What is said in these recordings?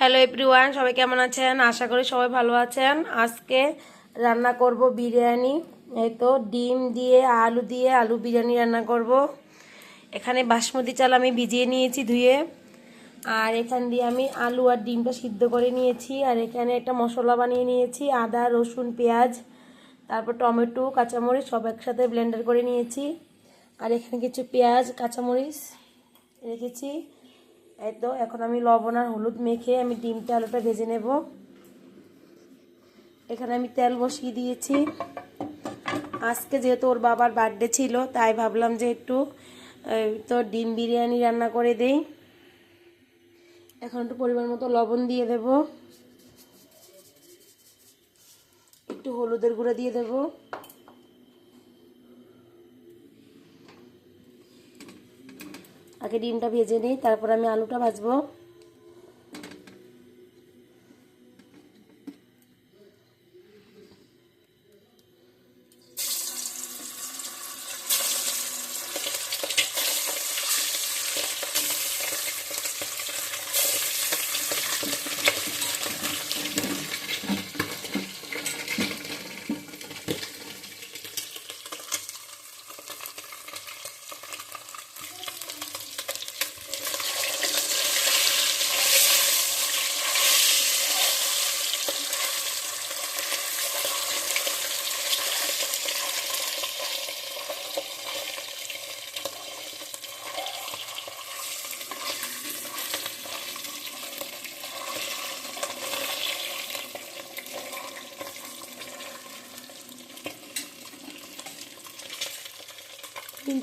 Hello everyone সবাই কেমন আছেন? আশা করি সবাই ভালো আছেন। আজকে রান্না করব বিরিয়ানি। এই তো ডিম দিয়ে, আলু দিয়ে, আলু বিরিয়ানি রান্না করব। এখানে বাসমতি চাল আমি ভিজিয়ে নিয়েছি ধুয়ে। আর এখান দিয়ে আমি আলু আর ডিমটা সিদ্ধ করে নিয়েছি। আর এখানে একটা মশলা বানিয়ে নিয়েছি, আদা, রসুন, পেঁয়াজ, তারপর টমেটো, কাঁচামরিচ সব একসাথে ব্লেন্ডার করে নিয়েছি। আর এখানে কিছু পেঁয়াজ, কাঁচামরিচ রেখেছি। এই তো, এখন আমি লবণ আর হলুদ মেখে আমি ডিমটা, আলুটা ভেজে নেব। এখানে আমি তেল বসিয়ে দিয়েছি। আজকে যেহেতু ওর বাবার বার্থডে ছিল, তাই ভাবলাম যে একটু তো ডিম বিরিয়ানি রান্না করে দেই। এখন একটু পরিমাণ মতো লবণ দিয়ে দেব। একটু হলুদের গুঁড়ো দিয়ে দেবো। আগে ডিমটা ভেজে নিই তারপর আমি আলুটা ভাজবো।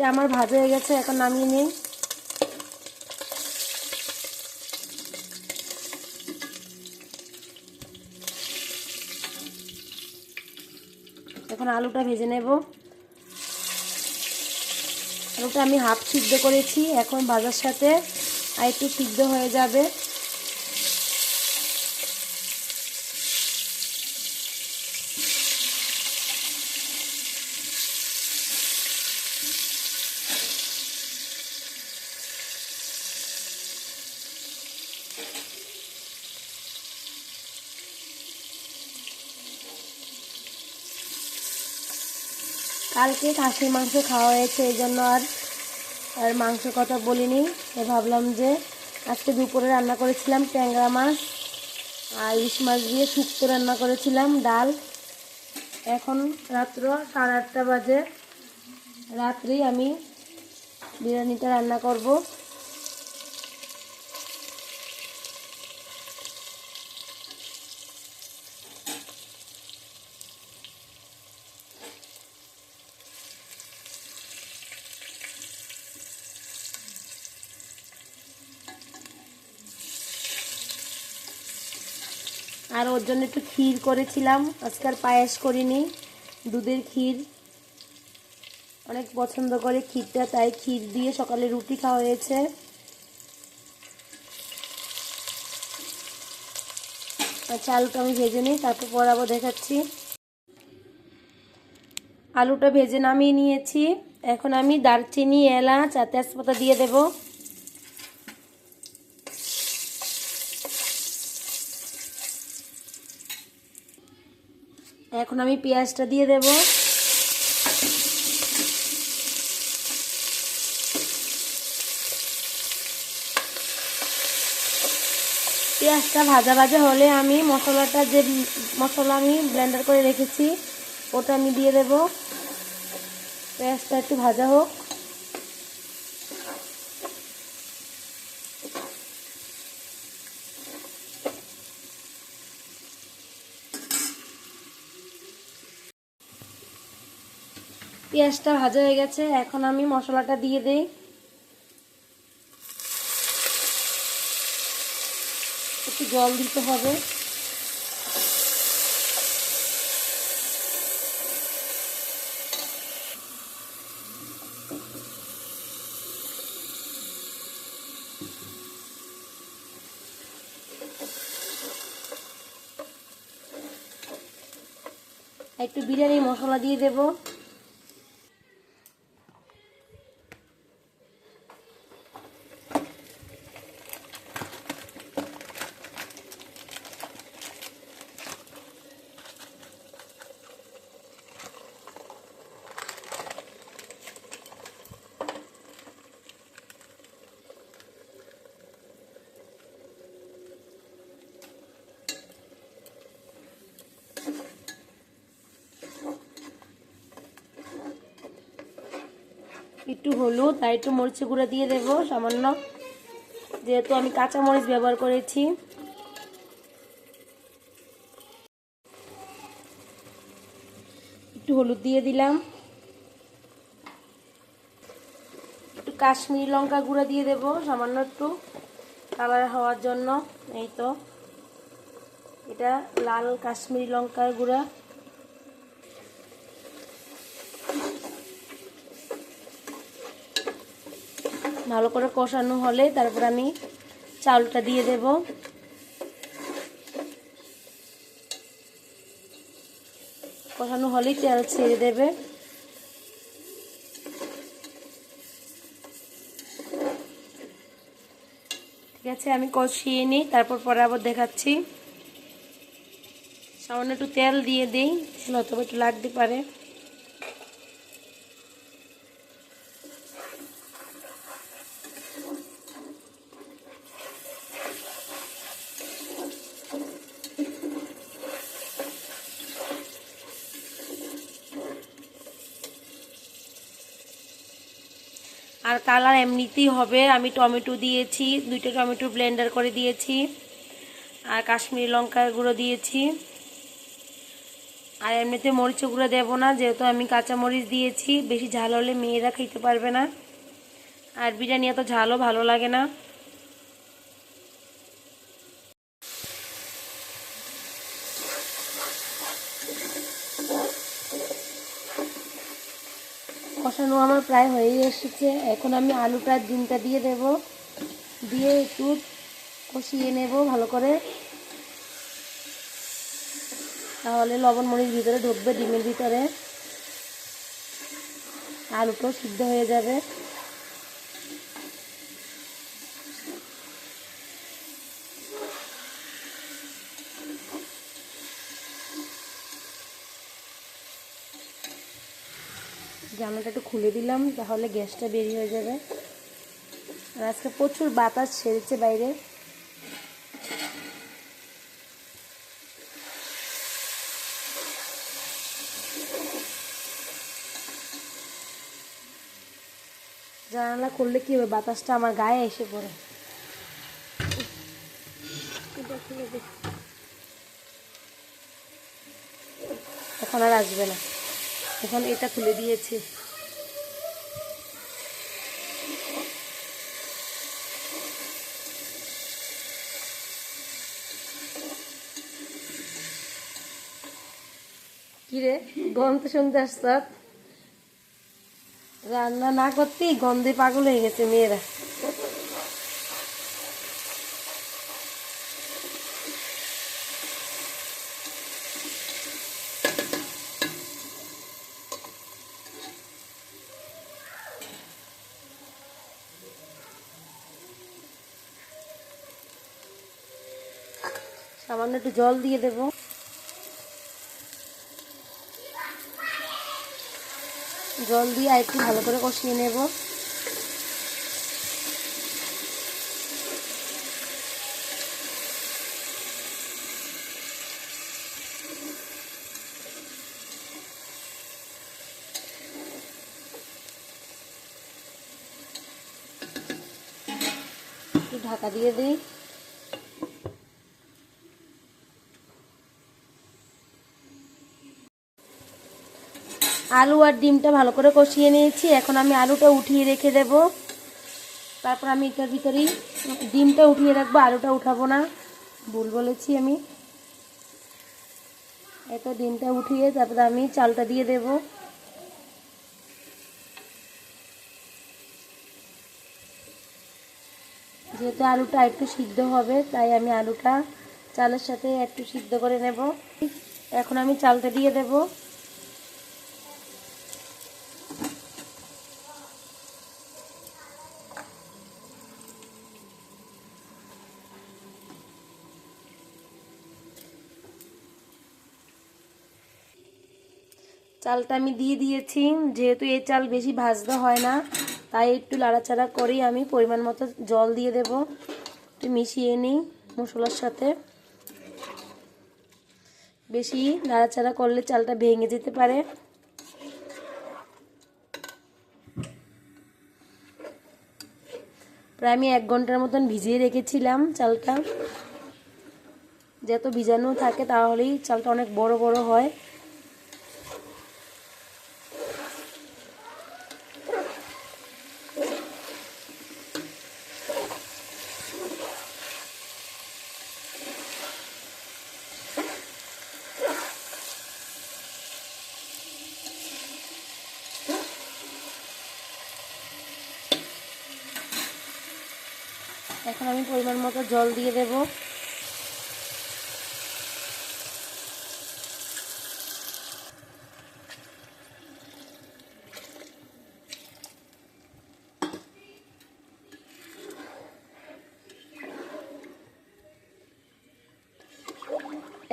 ডিমটা আমার ভাজা হয়ে গেছে, এখন নামিয়ে নিই। এখন আলুটা ভেজে নেব। আলুটা আমি হাফ সিদ্ধ করেছি, এখন ভাজার সাথে আর একটু সিদ্ধ হয়ে যাবে। কালকে খাসির মাংস খাওয়া হয়েছে, এই জন্য আর আর মাংস কথা বলিনি। ভাবলাম যে, আজকে দুপুরে রান্না করেছিলাম ট্যাংরা মাছ আর ইলিশ মাছ দিয়ে শুক্তো রান্না করেছিলাম, ডাল। এখন রাত্র সাড়ে আটটা বাজে। রাত্রি আমি বিরিয়ানিটা রান্না করব। আর ওর জন্য একটু ক্ষীর করেছিলাম। আজকাল পায়েস করিনি, দুধের ক্ষীর। অনেক পছন্দ করে ক্ষীরটা, তাই ক্ষীর দিয়ে সকালে রুটি খাওয়া হয়েছে। আচ্ছা আলুটা আমি ভেজে নিই, তারপর পরাবো দেখাচ্ছি। আলুটা ভেজে নামিয়ে নিয়েছি। এখন আমি দারচিনি, এলাচ আর তেজপাতা দিয়ে দেবো। এখন আমি পেঁয়াজটা দিয়ে দেব। পেঁয়াজটা ভাজা ভাজা হলে আমি মশলাটা যে মশলা আমি ব্লেন্ডার করে রেখেছি, ওটা আমি দিয়ে দেব। পেঁয়াজটা একটু ভাজা হোক। পেঁয়াজটা ভাজা হয়ে গেছে, এখন আমি মশলাটা দিয়ে দিই। একটু জল দিতে হবে। একটু বিরিয়ানি মশলা দিয়ে দেবো। একটু হলুদ আর একটু মরিচের গুঁড়া দিয়ে দেবো, সামান্য। যেহেতু আমি কাঁচা মরিচ ব্যবহার করেছি। একটু হলুদ দিয়ে দিলাম। একটু কাশ্মীরি লঙ্কা গুঁড়া দিয়ে দেবো, সামান্য একটু কালার হওয়ার জন্য। এই তো। এটা লাল কাশ্মীরি লঙ্কার গুঁড়া। ভালো করে কষানো হলে তারপর আমি চালটা দিয়ে দেব। কষানো হলেই তেল ছেড়ে দেবে। ঠিক আছে, আমি কষিয়ে নিই, তারপর পরে আবার দেখাচ্ছি। সামান্য একটু তেল দিয়ে দিই নয়তো একটু লাগতে পারে। কালার এমনিতেই হবে। আমি টমেটো দিয়েছি, দুইটা টমেটো ব্লেন্ডার করে দিয়েছি। আর কাশ্মীরি লঙ্কার গুঁড়ো দিয়েছি। আর এমনিতে মরিচ গুঁড়ো দেবো না, যেহেতু আমি কাঁচা মরিচ দিয়েছি। বেশি ঝাল হলে মেয়েরা খেতে পারবে না। আর বিরিয়ানি এত ঝালও ভালো লাগে না কষানো আমার প্রায় হয়ে এসেছে। এখন আমি আলুটা, ডিমটা দিয়ে দেব। দিয়ে একটু কষিয়ে নেব ভালো করে। তাহলে লবণ মরিচ ভিতরে ঢুকবে, ডিমের ভিতরে। আলুটাও সিদ্ধ হয়ে যাবে। জামাটা একটু খুলে দিলাম, তাহলে গ্যাসটা বেরিয়ে হয়ে যাবে। আর আজকে প্রচুর বাতাস ছেড়েছে বাইরে। জানালা খুললে কি হবে? বাতাসটা আমার গায়ে এসে পড়ে। এখন আর আসবে না। এখন এটা খুলে দিয়েছি। কিরে গন্ধ শুনতে আসত রান্না না করতেই গন্ধে পাগল হয়ে গেছে মেয়েরা। সামান্য একটু জল দিয়ে দেব। জল দিয়ে আর একটু ভালো করে কষিয়ে নেব। ঢাকা দিয়ে দিই। আলু আর ডিমটা ভালো করে কষিয়ে নিয়েছি। এখন আমি আলুটা উঠিয়ে রেখে দেব। তারপর আমি এটার ভিতরেই ডিমটা উঠিয়ে রাখব, আলুটা উঠাবো না। ভুল বলেছি আমি। এত ডিমটা উঠিয়ে তারপরে আমি চালটা দিয়ে দেব। যেহেতু আলুটা একটু সিদ্ধ হবে, তাই আমি আলুটা চালের সাথে একটু সিদ্ধ করে নেব। এখন আমি চালটা দিয়ে দেবো। চালটা আমি দিয়ে দিয়েছি। যেহেতু এই চাল বেশি ভাজতে হয় না, তাই একটু লাড়াচাড়া করেই আমি পরিমাণ মতো জল দিয়ে দেব। একটু মিশিয়ে নিই মশলার সাথে। বেশি নাড়াচাড়া করলে চালটা ভেঙে যেতে পারে। প্রায় আমি এক ঘণ্টার মতন ভিজিয়ে রেখেছিলাম চালটা। যত ভিজানো থাকে তাহলেই চালটা অনেক বড় বড় হয় এখন আমি পরিমাণ মতো জল দিয়ে দেব।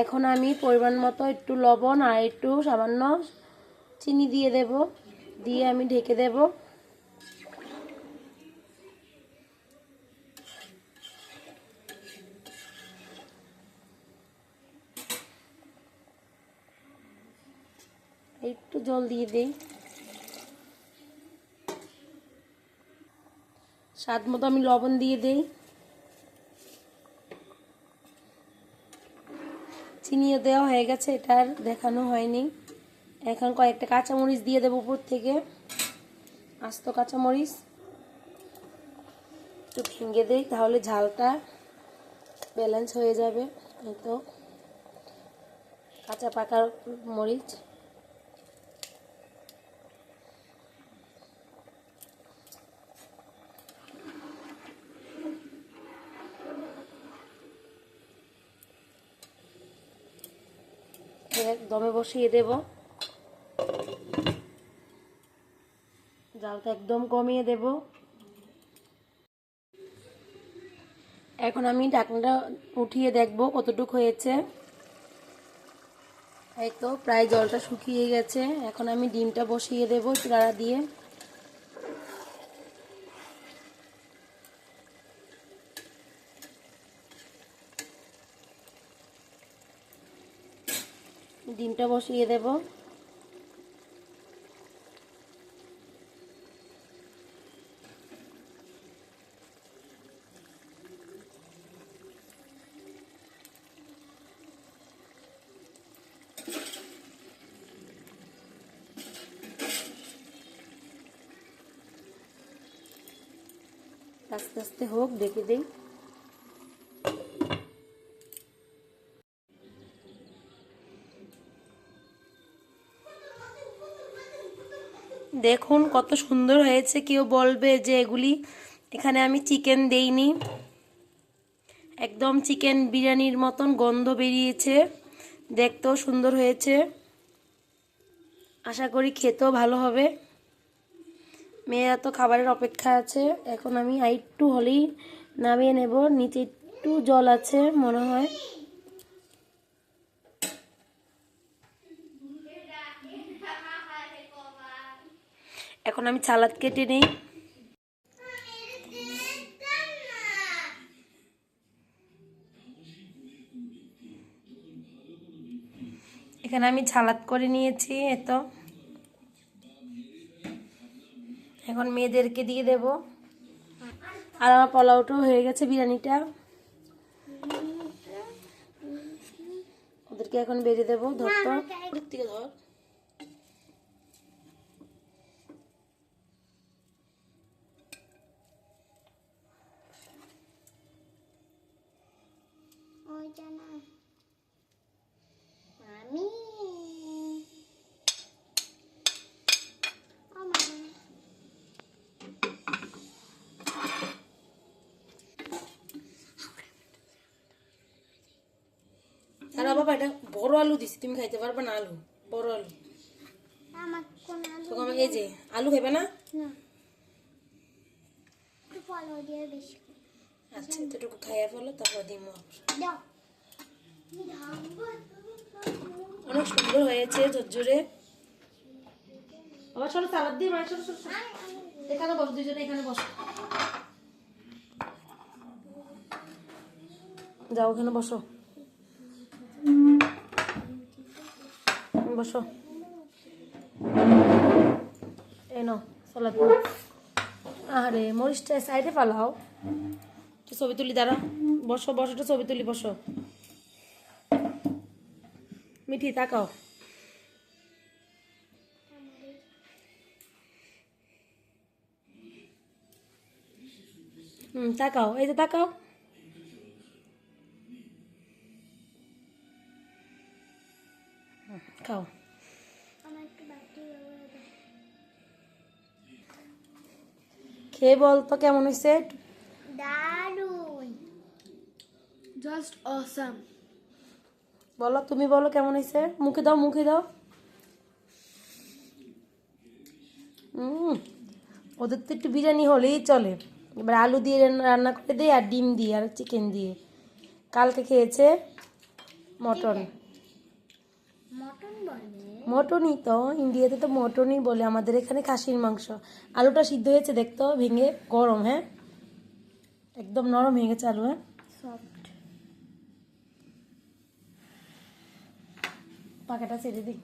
এখন আমি পরিমাণ মতো একটু লবণ আর একটু সামান্য চিনি দিয়ে দেব। দিয়ে আমি ঢেকে দেবো। একটু জল দিয়ে দিই। স্বাদ মতো আমি লবণ দিয়ে দিই। চিনিও দেওয়া হয়ে গেছে, এটা আর দেখানো হয়নি। এখন কয়েকটা কাঁচামরিচ দিয়ে দেবো উপর থেকে। আস্ত কাঁচামরিচ। একটু ভেঙে দিই, তাহলে ঝালটা ব্যালেন্স হয়ে যাবে। এই তো, কাঁচা পাকা মরিচ। দমে বসিয়ে দেব। জালটা একদম কমিয়ে দেব। এখন আমি ঢাকনাটা উঠিয়ে দেখব কতটুকু হয়েছে। এই তো, প্রায় জলটা শুকিয়ে গেছে। এখন আমি ডিমটা বসিয়ে দেবো চুড়ারা দিয়ে। ডিমটা বসিয়ে দেব। আস্তে আস্তে হোক দেখে দিই। দেখুন কত সুন্দর হয়েছে, কেউ বলবে যে এগুলি এখানে আমি চিকেন দেইনি। একদম চিকেন বিরিয়ানির মতন গন্ধ বেরিয়েছে, দেখতেও সুন্দর হয়েছে। আশা করি খেতেও ভালো হবে। মেয়েরা তো খাবারের অপেক্ষা আছে, এখন আমি আরেকটু হলেই নামিয়ে নেব, নিচে একটু জল আছে মনে হয় এখন আমি সালাদ কেটে নিই। এখানে আমি ছালাদ করে নিয়েছি এত এখন মেয়েদেরকে দিয়ে দেব। আর আমার পোলাওটাও হয়ে গেছে বিরিয়ানিটা। ওদেরকে এখন বেরিয়ে দেবো ধরতো। থেকে ধর। আলু দিছি তুমি খাইতে পারবে না আলু বড় আলু। আমাকে এই যে আলু খাইবে না? না। একটু ফলো দিয়ে বেশি। করে। আচ্ছা এতটুকু খাইয়া ফেলো তারপর দিম অনেক সুন্দর হয়েছে ঝরঝরে। আবার চলো সালাদ দিয়ে মায়ের ছোট ছোট এখানে বস দুজনে এখানে বসো। যাও ওখানে বসো। বসো। এই নাও সালাদ আরে মরিচটা সাইডে একটু ছবি তুলি দাঁড়া বসো বসো, একটু ছবি তুলি, বসো। মিঠি, তাকাও। হুম, তাকাও, এই যে তাকাও। খাও। খেয়ে বল তো কেমন হয়েছে? দারুণ। জাস্ট অসাম বলো তুমি বলো কেমন হয়েছে? মুখে দাও মুখে দাও। হুম ওদের তো একটু বিরিয়ানি হলেই চলে। এবার আলু দিয়ে রান্না- রান্না করে দিই আর ডিম দিয়ে আর চিকেন দিয়ে। কালকে খেয়েছে মটন। মটনই তো ইন্ডিয়াতে তো মটনই বলে আমাদের এখানে খাসির মাংস। আলুটা সিদ্ধ হয়েছে দেখতো ভেঙে গরম হ্যাঁ? একদম নরম হয়ে গেছে আলু হ্যাঁ? পাকাটা ছেড়ে দিই।